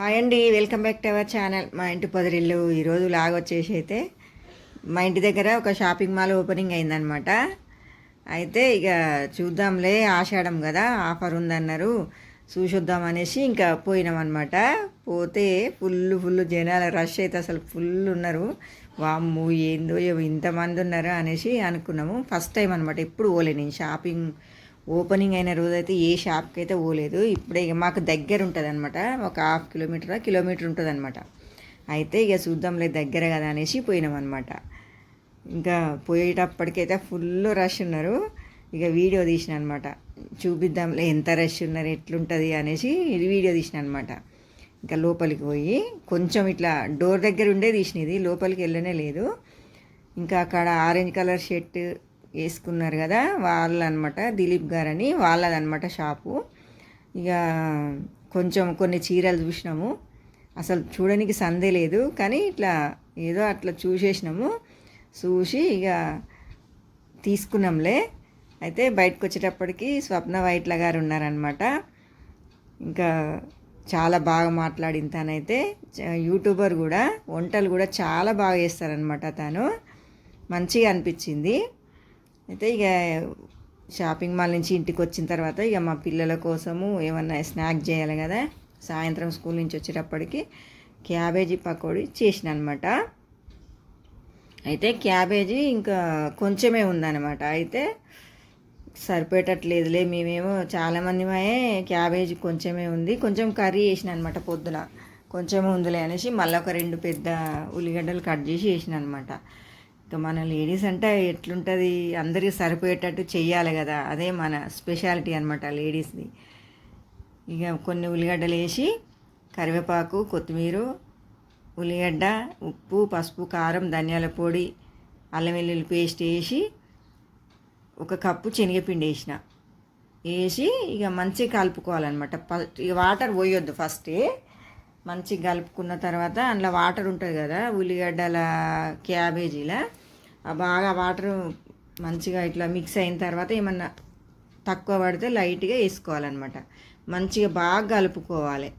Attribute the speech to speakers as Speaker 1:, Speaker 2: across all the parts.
Speaker 1: Hi అండి welcome back to our channel. మా ఇంటి పొదరిల్లు ఈరోజు లాగ్ వచ్చేసి అయితే మా ఇంటి దగ్గర ఒక షాపింగ్ మాల్ ఓపెనింగ్ అయిందనమాట అయితే ఇక చూద్దాంలే ఆషాఢం కదా ఆఫర్ ఉందన్నారు. చూసొద్దాం అనేసి ఇంకా పోయినామన్నమాట. పోతే ఫుల్ ఫుల్ జనాల రష్ అయితే అసలు ఫుల్ ఉన్నారు. వామ్ము ఏందో ఇంతమంది ఉన్నారు అనేసి అనుకున్నాము. ఫస్ట్ టైం అనమాట ఎప్పుడు పోలే నేను షాపింగ్ ఓపెనింగ్ అయిన రోజైతే ఏ షాప్కి అయితే పోలేదు. ఇప్పుడే ఇక మాకు దగ్గర ఉంటుంది అనమాట ఒక హాఫ్ కిలోమీటర్ కిలోమీటర్ ఉంటుంది అనమాట అయితే ఇక చూద్దాంలే దగ్గర కదా అనేసి పోయినాం అనమాట ఇంకా పోయేటప్పటికైతే ఫుల్ రష్ ఉన్నారు. ఇక వీడియో తీసిన అనమాట చూపిద్దాంలే ఎంత రష్ ఉన్నారు ఎట్లుంటుంది అనేసి ఇది వీడియో తీసిన అనమాట ఇంకా లోపలికి పోయి కొంచెం ఇట్లా డోర్ దగ్గర ఉండే తీసినది లోపలికి వెళ్ళనే లేదు. ఇంకా అక్కడ ఆరెంజ్ కలర్ షర్ట్ వేసుకున్నారు కదా వాళ్ళనమాట దిలీప్ గారని వాళ్ళదనమాట షాపు. ఇక కొంచెం కొన్ని చీరలు చూసినాము. అసలు చూడడానికి సందే లేదు కానీ ఇట్లా ఏదో అట్లా చూసేసినాము. చూసి ఇక తీసుకున్నాంలే. అయితే బయటకు వచ్చేటప్పటికి స్వప్న వైట్ల గారు ఉన్నారనమాట. ఇంకా చాలా బాగా మాట్లాడిన తనైతే యూట్యూబర్ కూడా వంటలు కూడా చాలా బాగా చేస్తారనమాట తను. మంచిగా అనిపించింది. అయితే ఇక షాపింగ్ మాల్ నుంచి ఇంటికి వచ్చిన తర్వాత ఇక మా పిల్లల కోసము ఏమన్నా స్నాక్ చేయాలి కదా. సాయంత్రం స్కూల్ నుంచి వచ్చేటప్పటికి క్యాబేజీ పకోడీ చేసిన అనమాట అయితే క్యాబేజీ ఇంకా కొంచెమే ఉందన్నమాట అయితే సరిపోయేటట్లేదులే మేమేమో చాలామంది మాయే క్యాబేజీ కొంచెమే ఉంది. కొంచెం కర్రీ వేసిన అనమాట పొద్దున. కొంచెమే ఉందిలే అనేసి మళ్ళీ ఒక రెండు పెద్ద ఉల్లిగడ్డలు కట్ చేసి వేసిన అనమాట ఇంకా మన లేడీస్ అంటే ఎట్లుంటుంది? అందరికీ సరిపోయేటట్టు చెయ్యాలి కదా. అదే మన స్పెషాలిటీ అనమాట లేడీస్ది. ఇక కొన్ని ఉల్లిగడ్డలు వేసి కరివేపాకు కొత్తిమీర ఉల్లిగడ్డ ఉప్పు పసుపు కారం ధనియాల పొడి అల్లం వెల్లుల్లి పేస్ట్ వేసి ఒక కప్పు శనగపిండి వేసిన. వేసి ఇక మంచిగా కలుపుకోవాలన్నమాట. ఇక వాటర్ పోయొద్దు ఫస్ట్. మంచిగా కలుపుకున్న తర్వాత అందులో వాటర్ ఉంటుంది కదా ఉల్లిగడ్డల క్యాబేజీల. బాగా వాటర్ మంచిగా ఇట్లా మిక్స్ అయిన తర్వాత ఏమన్నా తక్కువ పడితే లైట్గా వేసుకోవాలన్నమాట. మంచిగా బాగా కలుపుకోవాలి.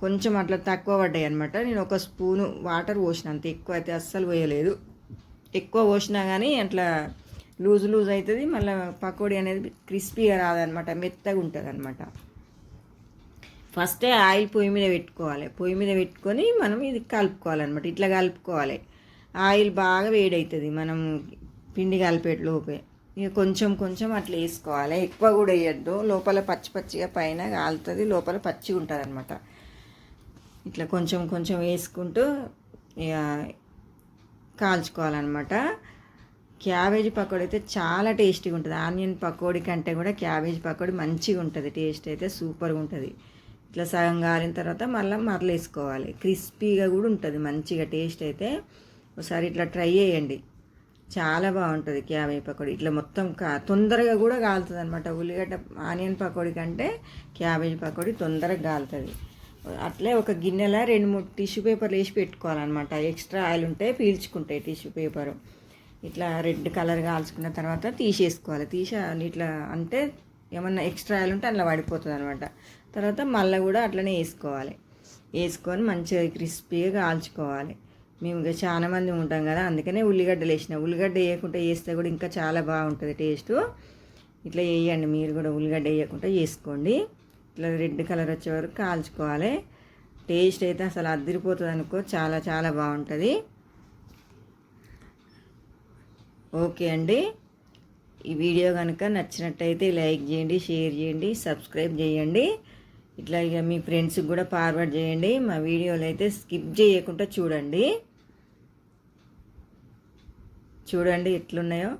Speaker 1: కొంచెం అట్లా తక్కువ పడ్డాయి అనమాట నేను ఒక స్పూను వాటర్ పోసిన అంత. ఎక్కువ అయితే అస్సలు పోయలేదు. ఎక్కువ పోసినా కానీ అట్లా లూజ్ లూజ్ అవుతుంది మళ్ళీ పకోడీ అనేది క్రిస్పీగా రాదనమాట మెత్తగా ఉంటుంది అనమాట ఫస్టే ఆయిల్ పొయ్యి మీద పెట్టుకోవాలి. పొయ్యి మీద పెట్టుకొని మనం ఇది కలుపుకోవాలన్నమాట. ఇట్లా కలుపుకోవాలి. ఆయిల్ బాగా వేడవుతుంది మనం పిండి కలిపేట లోపే ఇక కొంచెం కొంచెం అట్లా వేసుకోవాలి. ఎక్కువ కూడా వేయద్దు. లోపల పచ్చి పచ్చిగా పైన కాలుతుంది. లోపల పచ్చిగా ఉంటుంది అనమాట ఇట్లా కొంచెం కొంచెం వేసుకుంటూ ఇక కాల్చుకోవాలన్నమాట. క్యాబేజీ పకోడీ అయితే చాలా టేస్టీగా ఉంటుంది. ఆనియన్ పకోడీ కంటే కూడా క్యాబేజీ పకోడీ మంచిగా ఉంటుంది. టేస్ట్ అయితే సూపర్గా ఉంటుంది. ఇట్లా సగం కాలిన తర్వాత మళ్ళీ మరలేసుకోవాలి. క్రిస్పీగా కూడా ఉంటుంది. మంచిగా టేస్ట్ అయితే ఒకసారి ఇట్లా ట్రై చేయండి. చాలా బాగుంటుంది క్యాబేజ్ పకోడీ. ఇట్లా మొత్తం కా తొందరగా కూడా కాలుతుంది అనమాట ఉల్లిగడ్డ ఆనియన్ పకోడీ కంటే క్యాబేజీ పకోడీ తొందరగా కాలుతుంది. అట్లే ఒక గిన్నెలో రెండు మూడు టిష్యూ పేపర్లు వేసి పెట్టుకోవాలన్నమాట. ఎక్స్ట్రా ఆయిల్ ఉంటే పీల్చుకుంటాయి టిష్యూ పేపరు. ఇట్లా రెడ్ కలర్ కాల్చుకున్న తర్వాత తీసేసుకోవాలి. తీసి ఇట్లా అంటే ఏమన్నా ఎక్స్ట్రా ఆయిల్ ఉంటే అట్లా పడిపోతుంది అనమాట తర్వాత మళ్ళీ కూడా అట్లనే వేసుకోవాలి. వేసుకొని మంచిగా క్రిస్పీగా కాల్చుకోవాలి. మేము ఇక చాలా మంది ఉంటాం కదా అందుకనే ఉల్లిగడ్డలు వేసిన. ఉల్లిగడ్డ వేయకుండా వేస్తే కూడా ఇంకా చాలా బాగుంటుంది టేస్ట్. ఇట్లా వేయండి మీరు కూడా ఉల్లిగడ్డ వేయకుండా చేసుకోండి ఇట్లా రెడ్ కలర్ వచ్చే వరకు కాల్చుకోవాలి. టేస్ట్ అయితే అసలు అదిరిపోతుంది అనుకో చాలా చాలా బాగుంటుంది. ఓకే అండి. ఈ వీడియో కనుక నచ్చినట్టయితే లైక్ చేయండి షేర్ చేయండి సబ్స్క్రైబ్ చేయండి. ఇట్లా ఇక మీ ఫ్రెండ్స్కి కూడా ఫార్వర్డ్ చేయండి. మా వీడియోలు అయితే స్కిప్ చేయకుండా చూడండి. చూడండి ఎట్లున్నాయో.